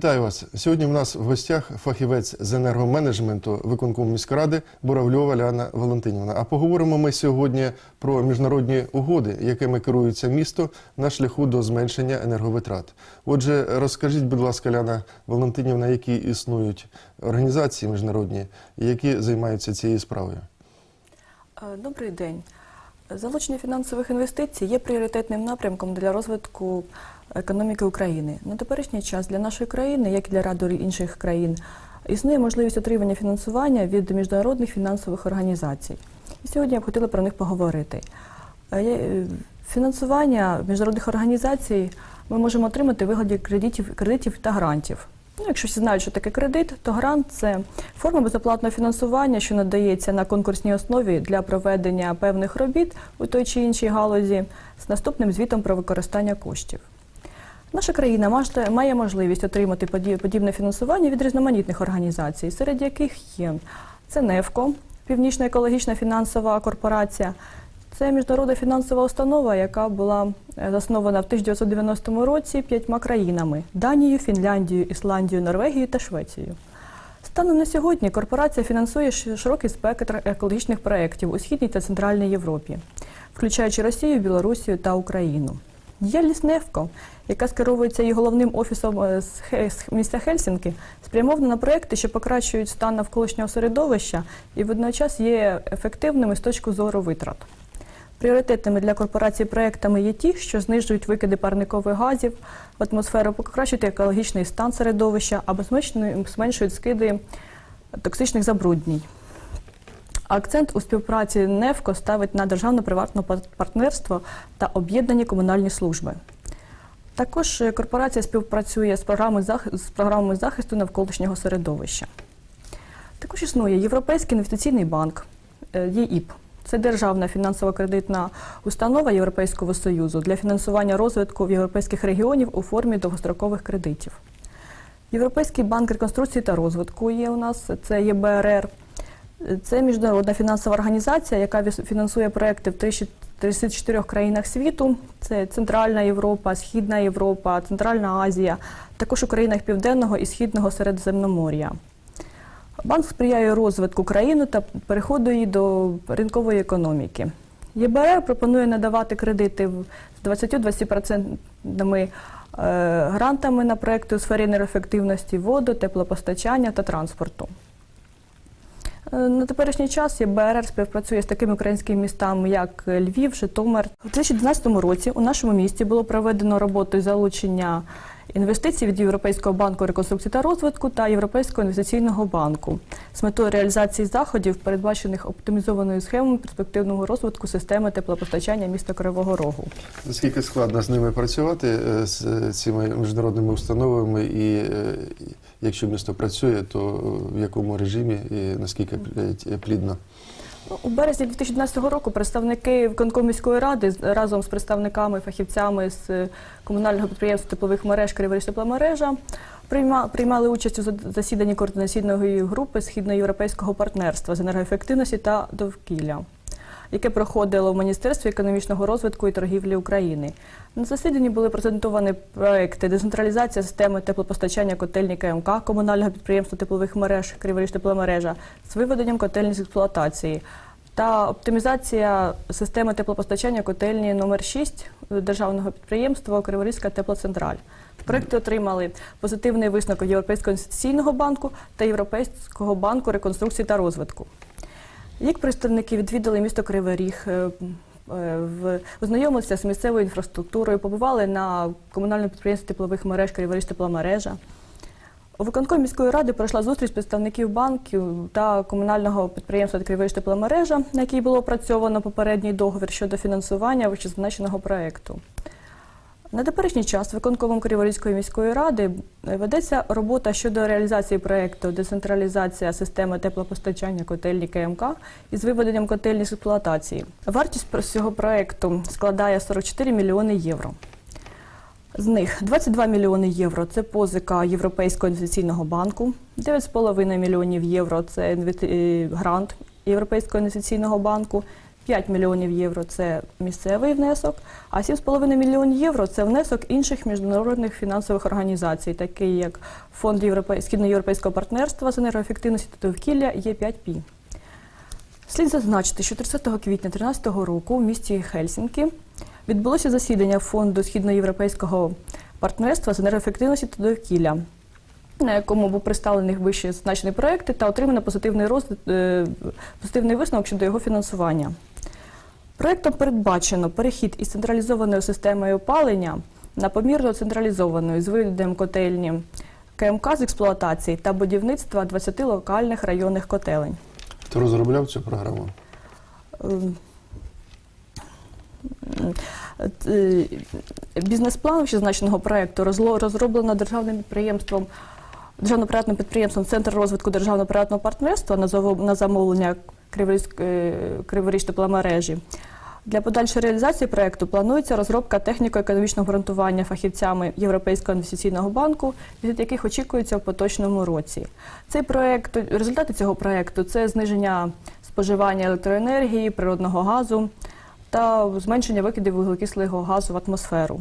Вітаю вас. Сьогодні в нас в гостях фахівець з енергоменеджменту виконкому міськради Буравльова Ляна Валентинівна. А поговоримо ми сьогодні про міжнародні угоди, якими керується місто на шляху до зменшення енерговитрат. Отже, розкажіть, будь ласка, Ляна Валентинівна, які існують організації міжнародні, які займаються цією справою. Е, Добрий день. Залучення фінансових інвестицій є пріоритетним напрямком для розвитку економіки України. На теперішній час для нашої країни, як і для ряду інших країн, існує можливість отримання фінансування від міжнародних фінансових організацій. І сьогодні я б хотіла про них поговорити. Е, е, Фінансування міжнародних організацій ми можемо отримати в вигляді кредитів, кредитів та грантів. Ну, якщо всі знають, що таке кредит, то грант це форма безоплатного фінансування, що надається на конкурсній основі для проведення певних робіт у той чи іншій галузі з наступним звітом про використання коштів. Наша країна має можливість отримати подібне фінансування від різноманітних організацій, серед яких є це НЕФКО, Північна екологічна фінансова корпорація. Це міжнародна фінансова установа, яка була е, заснована в 1990 році п'ятьма країнами Данією, Фінляндією, Ісландією, Норвегією та Швецією. Станом на сьогодні корпорація фінансує широкий спектр екологічних проєктів у Східній та Центральній Європі, включаючи Росію, Білорусію та Україну. Діяльність НЕФКО, яка скеровується її головним офісом е, з міста Хельсінки, спрямована на проекти, що покращують стан навколишнього середовища і водночас є ефективними з точки зору витрат. Пріоритетними для корпорації проектами є ті, що знижують викиди парникових газів в атмосферу, покращують екологічний стан середовища або зменшують- скиди токсичних забруднень. Акцент у співпраці НЕФКО ставить на державно-приватне пар- партнерство та об'єднані комунальні служби. Також корпорація співпрацює з програмою з програмою захисту навколишнього середовища. Також існує Європейський інвестиційний банк е, ЄІП. Це державна фінансово-кредитна установа Європейського Союзу для фінансування розвитку європейських регіонів у формі довгострокових кредитів. Європейський банк реконструкції та розвитку є у нас, це ЄБРР. Це міжнародна фінансова організація, яка фінансує проекти в 34 країнах світу. Це Центральна Європа, Східна Європа, Центральна Азія, також у країнах Південного і Східного Середземномор'я. Банк сприяє розвитку країни та переходу її до ринкової економіки. ЄБРР пропонує надавати кредити з 20-20% е, грантами на проекти у сфері енергоефективності воду, теплопостачання та транспорту. Е, На теперішній час ЄБРР співпрацює з такими українськими містами, як Львів, Житомир. У 2012 році у нашому місті було проведено роботу залучення інвестицій від Європейського банку реконструкції та розвитку та Європейського інвестиційного банку з метою реалізації заходів, передбачених оптимізованою схемою перспективного розвитку системи теплопостачання міста Кривого Рогу. Наскільки складно з ними працювати е, з е, цими міжнародними установами, і е, якщо місто працює, то в якому режимі і наскільки плі- плідно? У березні 2012 року представники виконкому ради разом з представниками, фахівцями з е, комунального підприємства теплових мереж Криворіж тепломережа прийма- приймали участь у засіданні координаційної групи східноєвропейського партнерства з енергоефективності та довкілля, яке проходило в Міністерстві економічного розвитку і торгівлі України. На засіданні були презентовані проекти децентралізація системи теплопостачання котельні КМК комунального підприємства теплових мереж Криворіж тепломережа з виведенням котельні з експлуатації та оптимізація системи теплопостачання котельні номер 6 державного підприємства Криворізька теплоцентраль. Проекти отримали позитивний висновок Європейського інвестиційного банку та Європейського банку реконструкції та розвитку. Як представники відвідали місто Кривий Ріг, е, е, ознайомилися з місцевою інфраструктурою, побували на комунальному підприємстві теплових мереж Криворіж тепломережа. У виконкомі міської ради пройшла зустріч представників банків та комунального підприємства Криворіж тепломережа, на якій було опрацьовано попередній договір щодо фінансування вищезазначеного проєкту. На теперішній час виконкомом Криворізької міської ради ведеться робота щодо реалізації проєкту децентралізація системи теплопостачання котельні КМК із виведенням котельні з експлуатації. Вартість цього проєкту складає 44 мільйони євро. З них 22 мільйони євро це позика Європейського інвестиційного банку, 9,5 мільйонів євро це е, грант Європейського інвестиційного банку, 5 мільйонів євро це місцевий внесок, а 7,5 мільйонів євро це внесок інших міжнародних фінансових організацій, такі як Фонд Європей... Східноєвропейського партнерства з енергоефективності та довкілля Є5Пі. Слід зазначити, що 30 квітня 2013 року в місті Хельсінкі відбулося засідання фонду Східноєвропейського партнерства з енергоефективності та довкілля, на якому був представлений вище зазначені проекти та отримано позитивний, розгляд, е, позитивний висновок щодо його фінансування. Проектом передбачено перехід із централізованої системою опалення на помірно централізованою з виведенням котельні КМК з експлуатації та будівництва 20 локальних районних котелень. Хто розробляв цю програму? Ем, е, Бізнес-план зазначеного проєкту розроблено державним підприємством, державно-приватним підприємством Центр розвитку державно-приватного партнерства на замовлення Криворіж тепломережі. Для подальшої реалізації проєкту планується розробка техніко-економічного обґрунтування фахівцями Європейського інвестиційного банку, від яких очікується в поточному році. Цей проєкт, результати цього проєкту це зниження споживання електроенергії, природного газу та зменшення викидів вуглекислого газу в атмосферу.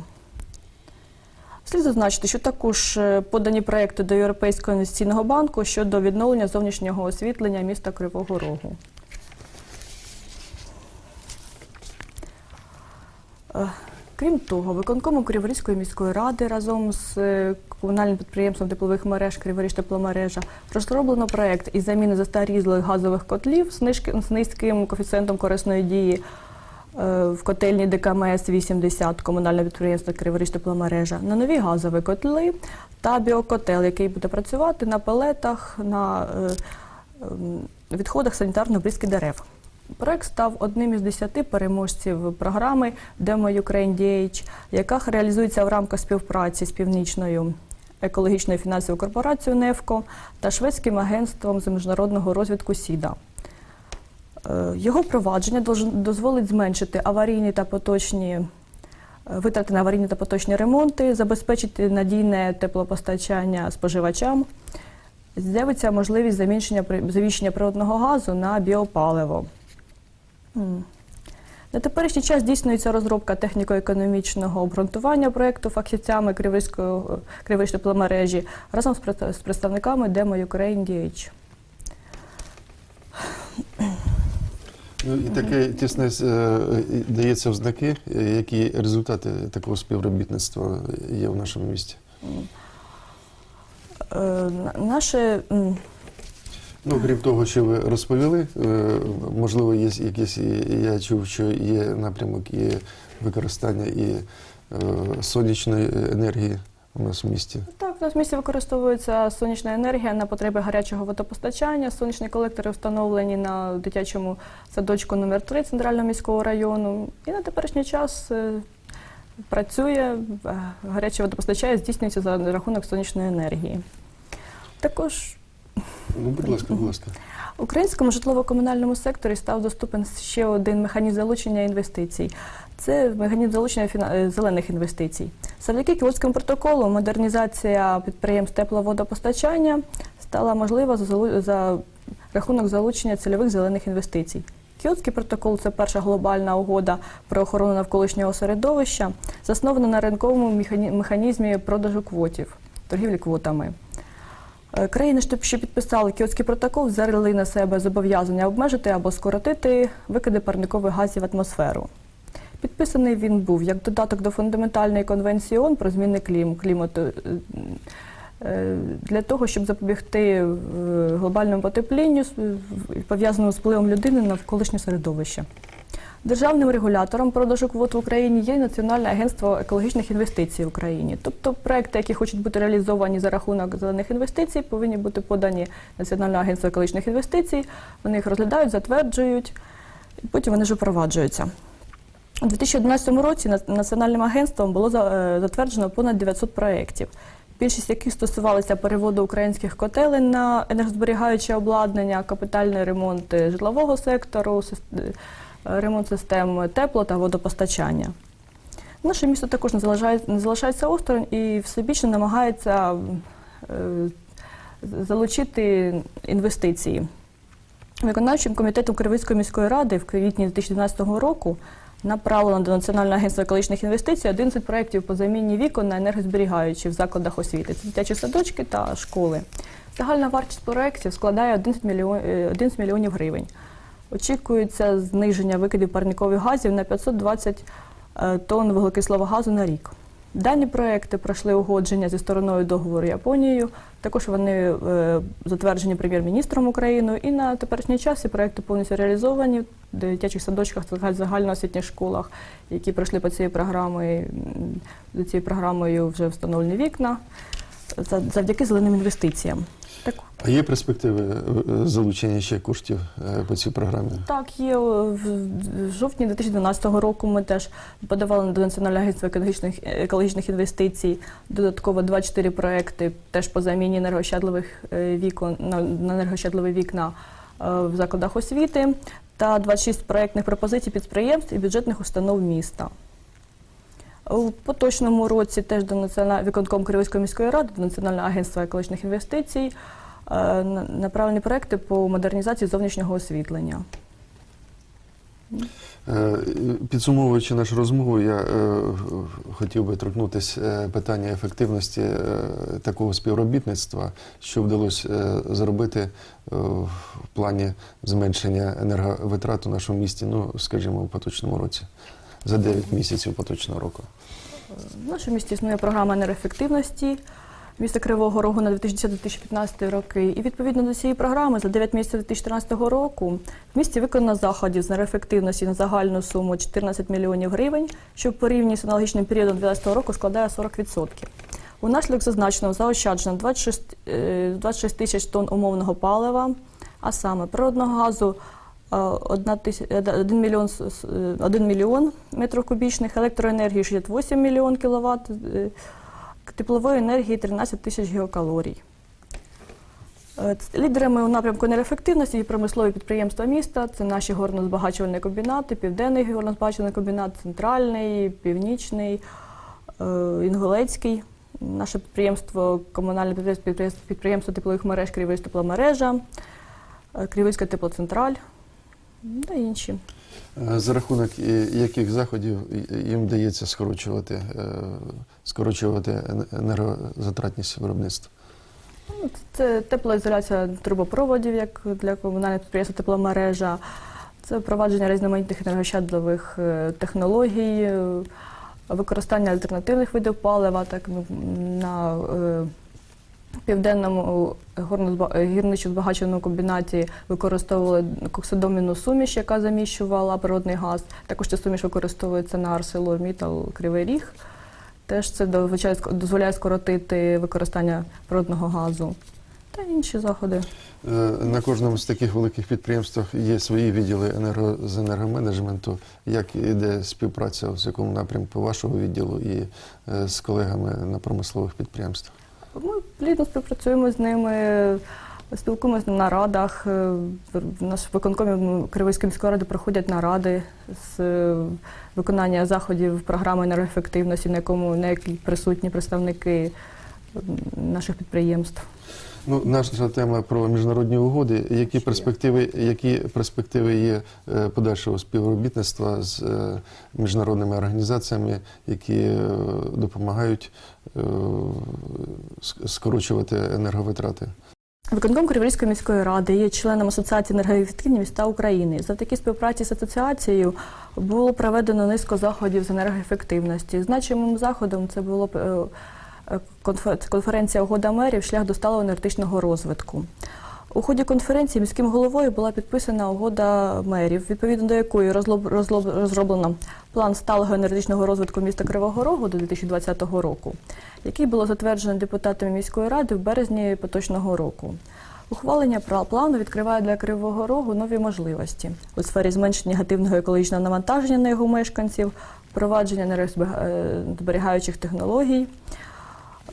Слід зазначити, що також е, подані проекти до Європейського інвестиційного банку щодо відновлення зовнішнього освітлення міста Кривого Рогу. Е, Крім того, виконкомом Криворізької міської ради разом з е, комунальним підприємством теплових мереж Криворіж тепломережа розроблено проект із заміни застарілих газових котлів з низьким коефіцієнтом корисної дії в котельні ДКМС 80 комунального підприємства Криворіж тепломережа на нові газові котли та біокотел, який буде працювати на пелетах, на е, ем, відходах санітарно обрізки дерев. Проект став одним із десяти переможців програми Demo Ukraine DH, яка реалізується в рамках співпраці з північною екологічною фінансовою корпорацією НЕФКО та шведським агентством з міжнародного розвитку СІДА. Е, Його впровадження дозволить зменшити аварійні та поточні е, витрати на аварійні та поточні ремонти, забезпечити надійне теплопостачання споживачам. З'явиться можливість заміщення при- заміщення природного газу на біопаливо. На теперішній час здійснюється розробка техніко-економічного обґрунтування проєкту фахівцями Криворізької Криворізької тепломережі разом з представниками Demo Ukraine DH. І таке тісне е, дається в знаки, е, які результати такого співробітництва є в нашому місті. Е, Наше Ну, крім того, що ви розповіли, можливо, є якісь, я чув, що є напрямок і використання і сонячної енергії у нас в місті. Так, у нас в місті використовується сонячна енергія на потреби гарячого водопостачання. Сонячні колектори встановлені на дитячому садочку номер 3 Центрального міського району. І на теперішній час е, працює, е, гаряче водопостачання здійснюється за рахунок сонячної енергії. Також Ну, будь ласка, будь ласка. Українському житлово-комунальному секторі став доступен ще один механізм залучення інвестицій. Це механізм залучення фіна- е, зелених інвестицій. Завдяки Кіотському протоколу модернізація підприємств тепловодопостачання стала можлива за, за рахунок залучення цільових зелених інвестицій. Кіотський протокол це перша глобальна угода про охорону навколишнього середовища, заснована на ринковому механізмі продажу квотів, торгівлі квотами. Е, Країни, що підписали Кіотський протокол, взяли на себе зобов'язання обмежити або скоротити викиди парникових газів в атмосферу. Підписаний він був як додаток до фундаментальної конвенції ООН про зміни клім, клімату е, е, для того, щоб запобігти глобальному потеплінню, пов'язаному з впливом людини на навколишнє середовище. Державним регулятором продажу квот в Україні є Національне агентство екологічних інвестицій в Україні. Тобто проекти, які хочуть бути реалізовані за рахунок зелених інвестицій, повинні бути подані Національне агентство екологічних інвестицій. Вони їх розглядають, затверджують, і потім вони ж впроваджуються. У 2011 році Національним агентством було е, затверджено понад 900 проєктів, більшість яких стосувалися переводу українських котелень на енергозберігаюче обладнання, капітальний ремонт е, житлового сектору, е, ремонт систем тепло та водопостачання. Наше місто також не залишається, не залишається осторонь і все більше намагається е, залучити інвестиції. Виконавчим комітетом Кривицької міської ради в квітні 2012 року направлено до Національного агентства екологічних інвестицій 11 проєктів по заміні вікон на енергозберігаючі в закладах освіти. Це дитячі садочки та школи. Загальна вартість проєктів складає 11 е, 11 мільйонів гривень. Очікується зниження викидів парникових газів на 520 е, тонн вуглекислого газу на рік. Дані проекти пройшли угодження зі стороною договору Японією. Також вони е, затверджені прем'єр-міністром України. І на теперішній час ці проекти повністю реалізовані в дитячих садочках та загальноосвітніх школах, які пройшли по цієї програми. За цією програмою вже встановлені вікна за- завдяки зеленим інвестиціям. А є перспективи е, залучення ще коштів е, по цій програмі? Так, є в жовтні 2012 року. Ми теж подавали до Національного агентства екологічних, екологічних інвестицій додатково 24 проекти теж по заміні енергощадливих е, вікон на, енергощадливі вікна е, в закладах освіти та 26 проектних пропозицій підприємств і бюджетних установ міста. У поточному році теж до Національного виконком Кривицької міської ради, до Національного агентства екологічних інвестицій е, направлені проекти по модернізації зовнішнього освітлення. Е, Підсумовуючи нашу розмову, я е, хотів би торкнутися е, питання ефективності е, такого співробітництва, що вдалося е, зробити е, в плані зменшення енерговитрат у нашому місті, ну, скажімо, у поточному році, за 9 місяців поточного року. В нашому місті існує програма енергоефективності міста Кривого Рогу на 2010-2015 роки. І відповідно до цієї програми за 9 місяців 2014 року в місті виконано заходів з енергоефективності на загальну суму 14 мільйонів гривень, що в порівнянні з аналогічним періодом 2012 року складає 40%. Унаслідок зазначеного заощаджено 26, е, 26 тисяч тонн умовного палива, а саме природного газу е, 1 мільйон, с- с- е, 1 мільйон метрів кубічних, електроенергії 68 мільйон е, теплової енергії 13 тисяч гігакалорій. Е, Лідерами у напрямку енергоефективності є промислові підприємства міста. Це наші горнозбагачувальні комбінати, Південний горнозбагачувальний комбінат, Центральний, Північний, е, Інгулецький. Наше підприємство, комунальне підприємство, підприємство, теплових мереж Кривийська тепломережа, е, Кривийська теплоцентраль та інші. Е, За рахунок е, яких заходів їм вдається скорочувати, е, скорочувати енергозатратність виробництва? Ну, Це теплоізоляція трубопроводів, як для комунальних підприємств тепломережа, це впровадження різноманітних енергощадливих е, технологій, е, використання альтернативних видів палива, так ну, на е, південному горнозба- е, гірничо-збагаченому комбінаті використовували коксидоміну суміш, яка заміщувала природний газ. Також ця суміш використовується на ArcelorMittal Кривий Ріг. Теж це дозволяє скоротити використання природного газу та інші заходи. Е, На кожному з таких великих підприємств є свої відділи енерго, з енергоменеджменту. Як іде співпраця з якому напрямку вашого відділу і е, з колегами на промислових підприємствах? Ми плідно співпрацюємо з ними, спілкуємося на нарадах. Е, В наш виконкомі Кривийської міської ради проходять наради з е, виконання заходів програми енергоефективності, на якому на якій присутні представники наших підприємств. Ну, наша тема про міжнародні угоди. Які перспективи, які перспективи є е, подальшого співробітництва з е, міжнародними організаціями, які е, допомагають скорочувати енерговитрати? Виконком Криворізької міської ради є членом Асоціації енергоефективні міста України. Завдяки співпраці з асоціацією було проведено низку заходів з енергоефективності. Значимим заходом це було конференція угода мерів шлях до сталого енергетичного розвитку. У ході конференції міським головою була підписана угода мерів, відповідно до якої розроблено план сталого енергетичного розвитку міста Кривого Рогу до 2020 року, який було затверджено депутатами міської ради в березні поточного року. Ухвалення плану відкриває для Кривого Рогу нові можливості у сфері зменшення негативного екологічного навантаження на його мешканців, впровадження енергозберігаючих технологій, е,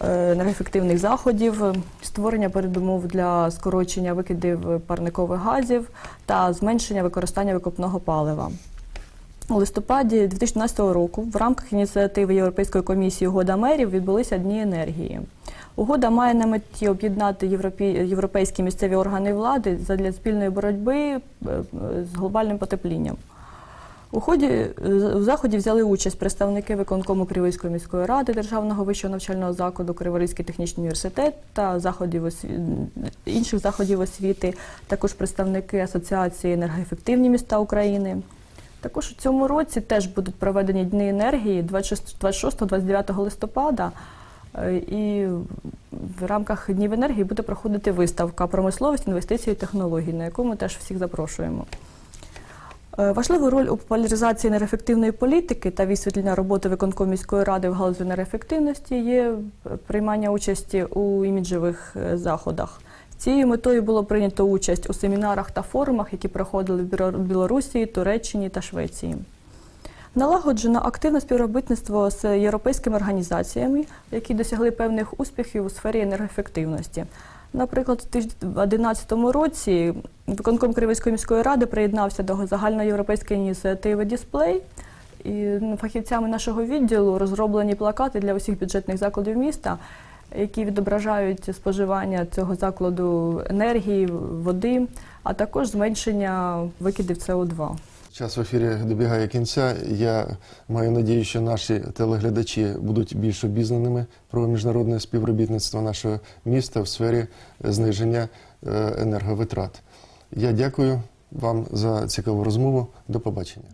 енергоефективних заходів, е, створення передумов для скорочення викидів парникових газів та зменшення використання викопного палива. У листопаді 2012 року в рамках ініціативи Європейської комісії Угода мерів відбулися Дні енергії. Угода має на меті об'єднати європейські місцеві органи влади задля спільної боротьби е, з глобальним потеплінням. У ході е, у заході взяли участь представники виконкому Криворізької міської ради Державного вищого навчального закладу Криворізький технічний університет та заходів осві... інших заходів освіти, також представники Асоціації енергоефективні міста України. Також у цьому році теж будуть проведені дні енергії 26-29 листопада. Е, І в рамках днів енергії буде проходити виставка промисловість, інвестиції і технології, на яку ми теж всіх запрошуємо. Е, Важливу роль у популяризації енергоефективної політики та висвітлення роботи виконкому міської ради в галузі енергоефективності є е, приймання участі у іміджевих е, заходах. Цією метою було прийнято участь у семінарах та форумах, які проходили в Білорусі, Туреччині та Швеції. Налагоджено активне співробітництво з європейськими організаціями, які досягли певних успіхів у сфері енергоефективності. Наприклад, у 2011 році виконком Кривицької міської ради приєднався до загальноєвропейської ініціативи Дісплей. І ну, фахівцями нашого відділу розроблені плакати для усіх бюджетних закладів міста, які відображають споживання цього закладу енергії, води, а також зменшення викидів СО2. Час в ефірі добігає кінця. Я маю надію, що наші телеглядачі будуть більш обізнаними про міжнародне співробітництво нашого міста в сфері зниження е, енерговитрат. Я дякую вам за цікаву розмову. До побачення.